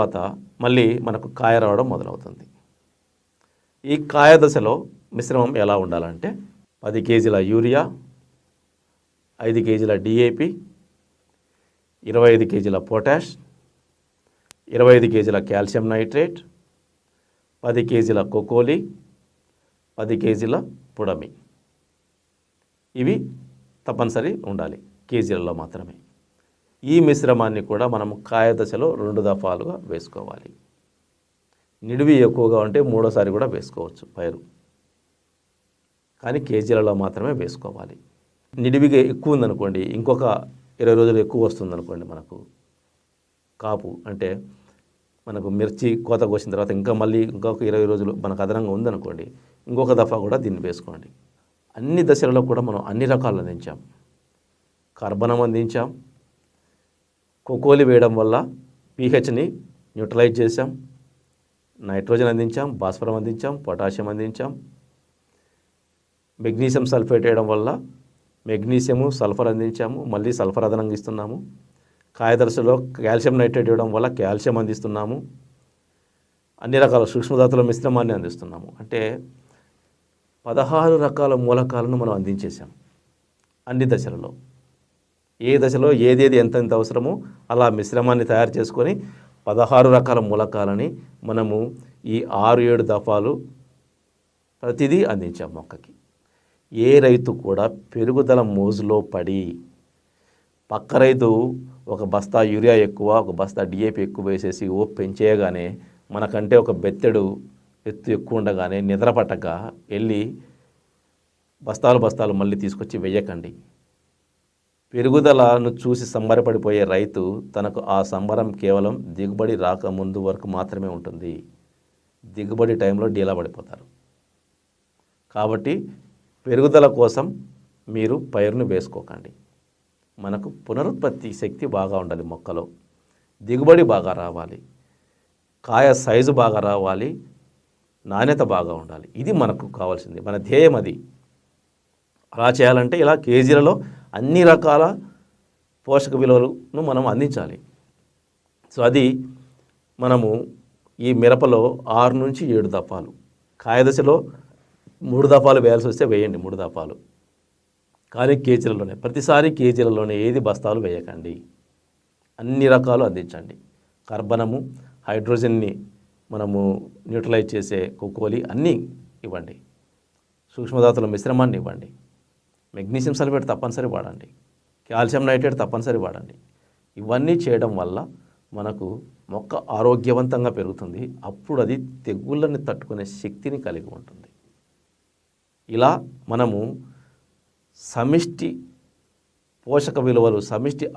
తర్వాత మళ్ళీ మనకు కాయ రావడం మొదలవుతుంది. ఈ కాయ దశలో మిశ్రమం ఎలా ఉండాలంటే పది కేజీల యూరియా ఐదు కేజీల డిఏపి ఇరవై ఐదు కేజీల పొటాష్ ఇరవై ఐదు కేజీల కాల్షియం నైట్రేట్ పది కేజీల కొకోలి పది కేజీల పుడమి. ఇవి తప్పనిసరి ఉండాలి కేజీలలో మాత్రమే. ఈ మిశ్రమాన్ని కూడా మనం కాయ దశలో రెండు దఫాలుగా వేసుకోవాలి. నిడివి ఎక్కువగా ఉంటే మూడోసారి కూడా వేసుకోవచ్చు పైరు. కానీ కేజీలలో మాత్రమే వేసుకోవాలి. నిడివిగా ఎక్కువ ఉందనుకోండి ఇంకొక ఇరవై రోజులు ఎక్కువ వస్తుందనుకోండి మనకు. కాపు అంటే మనకు మిర్చి కోత కోసిన తర్వాత ఇంకా మళ్ళీ ఇంకొక ఇరవై రోజులు మనకు అదనంగా ఉందనుకోండి ఇంకొక దఫా కూడా దీన్ని వేసుకోండి. అన్ని దశలలో కూడా మనం అన్ని రకాలు అందించాం. కార్బనం అందించాం. కోకోలి వేయడం వల్ల పీహెచ్ని న్యూట్రలైజ్ చేసాం నైట్రోజన్ అందించాం భాస్వరం అందించాం పొటాషియం అందించాం. మెగ్నీషియం సల్ఫేట్ వేయడం వల్ల మెగ్నీషియము సల్ఫర్ అందించాము మళ్ళీ సల్ఫర్ అదనంగా ఇస్తున్నాము. కాయదర్శలో కాల్షియం నైట్రేట్ ఇవ్వడం వల్ల కాల్షియం అందిస్తున్నాము. అన్ని రకాల సూక్ష్మధాతుల మిశ్రమాన్ని అందిస్తున్నాము. అంటే పదహారు రకాల మూలకాలను మనం అందించేసాం అన్ని దశలలో. ఏ దశలో ఏదేది ఎంత అవసరమో అలా మిశ్రమాన్ని తయారు చేసుకొని పదహారు రకాల మూలకాలని మనము ఈ ఆరు ఏడు దఫాలు ప్రతిదీ అందించాం మొక్కకి. ఏ రైతు కూడా పెరుగుదల మోజులో పడి పక్క రైతు ఒక బస్తా యూరియా ఎక్కువ ఒక బస్తా డిఏపి ఎక్కువ వేసేసి ఓ పెంచేయగానే మనకంటే ఒక బెత్తెడు ఎత్తు ఎక్కువ ఉండగానే నిద్రపట్టక వెళ్ళి బస్తాలు బస్తాలు మళ్ళీ తీసుకొచ్చి వెయ్యకండి పెరుగుదలను చూసి సంబరపడిపోయే రైతు తనకు ఆ సంబరం కేవలం దిగుబడి రాక ముందు వరకు మాత్రమే ఉంటుంది. దిగుబడి టైంలో డీలా పడిపోతారు. కాబట్టి పెరుగుదల కోసం మీరు పైరును వేసుకోకండి. మనకు పునరుత్పత్తి శక్తి బాగా ఉండాలి మొక్కలో. దిగుబడి బాగా రావాలి. కాయ సైజు బాగా రావాలి. నాణ్యత బాగా ఉండాలి. ఇది మనకు కావాల్సింది. మన ధ్యేయం అది. అలా చేయాలంటే ఇలా కేజీలలో అన్ని రకాల పోషక విలువలను మనం అందించాలి. సో అది మనము ఈ మిరపలో ఆరు నుంచి ఏడు దఫాలు కాయదశలో మూడు దఫాలు వేయాల్సి వస్తే వేయండి మూడు దఫాలు. కానీ కేజీలలోనే ప్రతిసారి కేజీలలోనే ఏది బస్తాలు వేయకండి. అన్ని రకాలు అందించండి. కార్బనము హైడ్రోజన్ని మనము న్యూట్రలైజ్ చేసే కోకోలి అన్నీ ఇవ్వండి. సూక్ష్మధాతుల మిశ్రమాన్ని ఇవ్వండి. మెగ్నీషియం సల్ఫేట్ తప్పనిసరి వాడండి. కాల్షియం నైట్రేట్ తప్పనిసరి వాడండి. ఇవన్నీ చేయడం వల్ల మనకు మొక్క ఆరోగ్యవంతంగా పెరుగుతుంది. అప్పుడు అది తెగుళ్ళని తట్టుకునే శక్తిని కలిగి ఉంటుంది. ఇలా మనము సమిష్టి పోషక విలువలు సమిష్టి